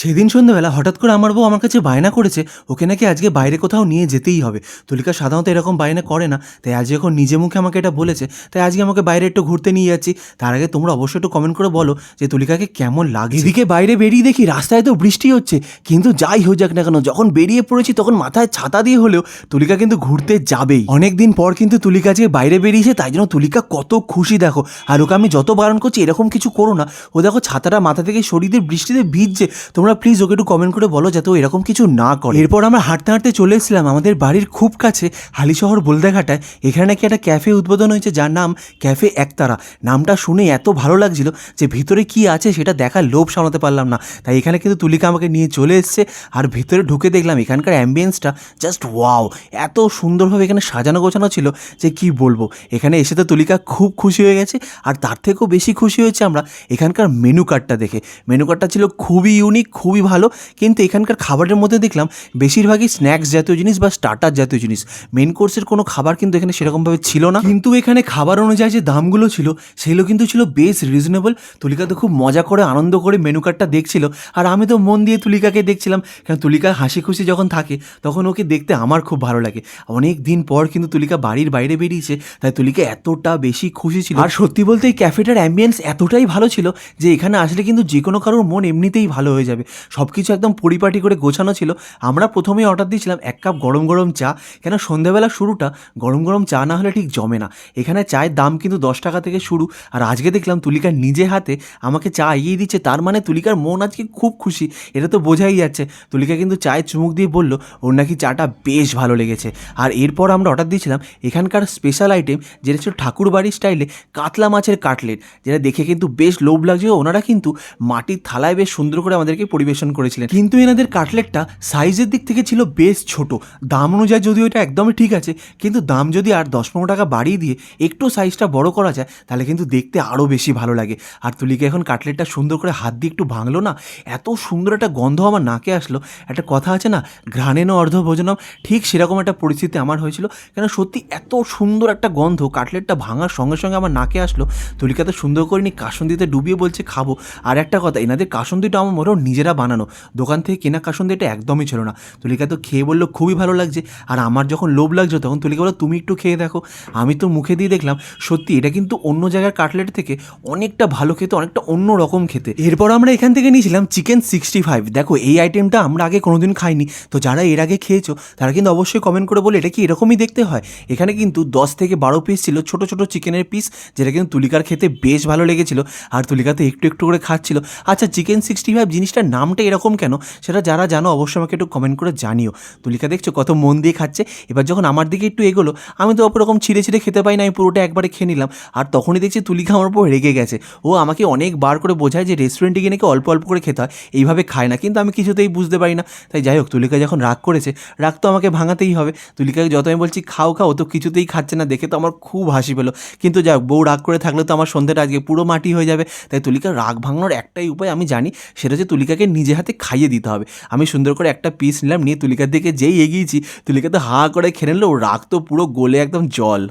সেদিন সন্ধ্যাবেলা হঠাৎ করে আমার বউ আমার কাছে বায়না করেছে, ওকে নাকি আজকে বাইরে কোথাও নিয়ে যেতেই হবে। তুলিকা সাধারণত এরকম বায়না করে না, তাই আজ যখন নিজে মুখে আমাকে এটা বলেছে, তাই আজকে আমাকে বাইরে একটু ঘুরতে নিয়ে যাচ্ছি। তার আগে তোমরা অবশ্যই একটু কমেন্ট করে বলো যে তুলিকাকে কেমন লাগে এদিকে বাইরে বেরিয়ে দেখি রাস্তায় তো বৃষ্টি হচ্ছে, কিন্তু যাই হয়ে যাক না কেন, যখন বেরিয়ে পড়েছি তখন মাথায় ছাতা দিয়ে হলেও তুলিকা কিন্তু ঘুরতে যাবেই। অনেক দিন পর কিন্তু তুলিকা যে বাইরে বেরিয়েছে, তাই জন্য তুলিকা কত খুশি দেখো। আর ওকে আমি যত বারণ করছি এরকম কিছু করো না। ও দেখো ছাতাটা মাথা থেকে দিয়ে বৃষ্টিতে ভিজছে, তোমরা প্লিজ ওকে একটু কমেন্ট করে বলো যাতে ও এরকম কিছু না করে। এরপর আমরা হাঁটতে হাঁটতে চলে এসেছিলাম আমাদের বাড়ির খুব কাছে হালিশহর বলদেঘাটায়। এখানে নাকি একটা ক্যাফে উদ্বোধন হয়েছে যার নাম ক্যাফে একতারা। নামটা শুনে এত ভালো লাগছিল যে ভিতরে কি আছে সেটা দেখার লোভ সামলাতে পারলাম না। তাই এখানে কিন্তু তুলিকা আমাকে নিয়ে চলে এসছে আর ভিতরে ঢুকে দেখলাম এখানকার অ্যাম্বিয়েন্সটা জাস্ট ওয়াও এত সুন্দরভাবে এখানে সাজানো গোছানো ছিল যে কি বলব? এখানে এসে তো তুলিকা খুব খুশি হয়ে গেছে আর তার থেকেও বেশি খুশি হয়েছে আমরা এখানকার মেনু কার্ডটা দেখে। মেনু কার্ডটা ছিল খুবই ইউনিক খুবই ভালো। কিন্তু এখানকার খাবারের মধ্যে দেখলাম বেশিরভাগই স্ন্যাক্স জাতীয় জিনিস বা স্টার্টার জাতীয় জিনিস। মেন কোর্সের কোনো খাবার কিন্তু এখানে সেরকমভাবে ছিল না। কিন্তু এখানে খাবার অনুযায়ী যে দামগুলো ছিল, সেগুলো কিন্তু ছিল বেশ রিজনেবল তুলিকা তো খুব মজা করে, আনন্দ করে মেনু কার্ডটা দেখছিল। আর আমি তো মন দিয়ে তুলিকাকে দেখছিলাম। কারণ তুলিকা হাসি খুশি যখন থাকে, তখন ওকে দেখতে আমার খুব ভালো লাগে। অনেক দিন পর কিন্তু তুলিকা বাড়ির বাইরে বেরিয়েছে, তাই তুলিকা এতটা বেশি খুশি ছিল। আর সত্যি বলতে এই ক্যাফেটার অ্যাম্বিয়েন্স এতটাই ভালো ছিল যে এখানে আসলে কিন্তু যে কোনো কারোর মন এমনিতেই ভালো হয়ে যাবে। সব কিছু একদম পরিপাটি করে গোছানো ছিল। আমরা প্রথমেই অর্ডার দিয়েছিলাম এক কাপ গরম গরম চা। কেন সন্ধ্যাবেলা শুরুটা গরম গরম চা না হলে ঠিক জমে না। এখানে চায়ের দাম কিন্তু দশ টাকা থেকে শুরু। আর আজকে দেখলাম তুলিকার নিজে হাতে আমাকে চা এগিয়ে দিচ্ছে। তার মানে তুলিকার মন আজকে খুব খুশি। এটা তো বোঝাই যাচ্ছে। তুলিকা কিন্তু চায়ের চুমুক দিয়ে বলল, ওর নাকি চাটা বেশ ভালো লেগেছে। আর এরপর আমরা অর্ডার দিয়েছিলাম এখানকার স্পেশাল আইটেম যেটা ছিল ঠাকুর বাড়ির স্টাইলে কাতলা মাছের কাটলেট। যেটা দেখে কিন্তু বেশ লোভ লাগছে ওনারা কিন্তু মাটির থালায় বেশ সুন্দর করে আমাদেরকে পরিবেশন করেছিলেন। কিন্তু এনাদের কাটলেটটা সাইজের দিক থেকে ছিল বেশ ছোট। দাম অনুযায়ী যদিও এটা একদমই ঠিক আছে, কিন্তু দাম যদি আর দশ পনেরো টাকা বাড়িয়ে দিয়ে একটু সাইজটা বড় করা যায়, তাহলে কিন্তু দেখতে আরও বেশি ভালো লাগে। আর তুলিকে এখন কাটলেটটা সুন্দর করে হাত দিয়ে একটু ভাঙলো না, এত সুন্দর একটা গন্ধ আমার নাকে আসলো। একটা কথা আছে না ঘ্রাণেন অর্ধ ভোজনম, ঠিক সেরকম একটা পরিস্থিতি আমার হয়েছিল। কেন সত্যি এত সুন্দর একটা গন্ধ কাটলেটটা ভাঙার সঙ্গে সঙ্গে আমার নাকে আসলো। তুলিকা তো সুন্দর করে নি কাসন্দিতে ডুবিয়ে বলছে, খাব। আর একটা কথা, এনাদের কাসন্দিটা আমার মনে মোটেও নিজেরা বানানো। দোকান থেকে কেনা কাসন্দি এটা একদমই ছিল না। তুলিকা তো খেয়ে বলল, খুবই ভালো লাগছে। আর আমার যখন লোভ লাগছে, তখন তুলিকা বলল, তুমি একটু খেয়ে দেখো। আমি তো মুখে দিয়ে দেখলাম, সত্যি এটা কিন্তু অন্য জায়গার কাটলেট থেকে অনেকটা ভালো খেতে, অনেকটা অন্য রকম খেতে। এরপর আমরা এখান থেকে নিয়েছিলাম চিকেন সিক্সটি ফাইভ দেখো, এই আইটেমটা আমরা আগে কোনোদিন খাইনি। তো যারা এর আগে খেয়েছো, তারা কিন্তু অবশ্যই কমেন্ট করে বলে এটা কি এরকমই দেখতে হয়? এখানে কিন্তু দশ থেকে বারো পিস ছিল, ছোট ছোট চিকেনের পিস যেটা কিন্তু তুলিকার খেতে বেশ ভালো লেগেছিল। আর তুলিকা তো একটু একটু করে খাচ্ছিল। আচ্ছা চিকেন সিক্সটি ফাইভ জিনিসটার নামটা এরকম কেন? সেটা যারা জানো, অবশ্যই আমাকে একটু কমেন্ট করে জানিও। তুলিকা, দেখছ কত মন দিয়ে খাচ্ছে? এবার যখন আমার দিকে একটু এগোলো, আমি তো ওরকম ছিঁড়ে ছিঁড়ে খেতে পাই না, আমি পুরোটা একবারে খেয়ে নিলাম। আর তখনই দেখছি তুলিকা আমার উপর রেগে গেছে। ও আমাকে অনেক বার করে বোঝায় যে রেস্টুরেন্টে গিয়ে নাকি অল্প অল্প করে খেতে হয়। এইভাবে খায় না, কিন্তু আমি কিছুতেই বুঝতে পারি না। তাই যাই হোক, তুলিকা যখন রাগ করেছে, রাগ তো আমাকে ভাঙাতেই হবে। তুলিকাকে যত আমি বলছি, খাও খাও তো কিছুতেই খাচ্ছে না, দেখে তো আমার খুব হাসি পেল। কিন্তু যাই বউ রাগ করে থাকলে তো আমার সন্ধ্যেটা আজকে পুরো মাটি হয়ে যাবে। তাই তুলিকা রাগ ভাঙানোর একটাই উপায় আমি জানি, সেটা হচ্ছে তুলিকাকে নিজে হাতে খাইয়ে দিতে হবে। আমি সুন্দর করে একটা পিস নিলাম, নিয়ে তুলিকার দিকে যেই এগিয়েছি, তুলিকা তো হাঁ করে খেয়ে নিল, রাগ তো পুরো গোলে একদম জল।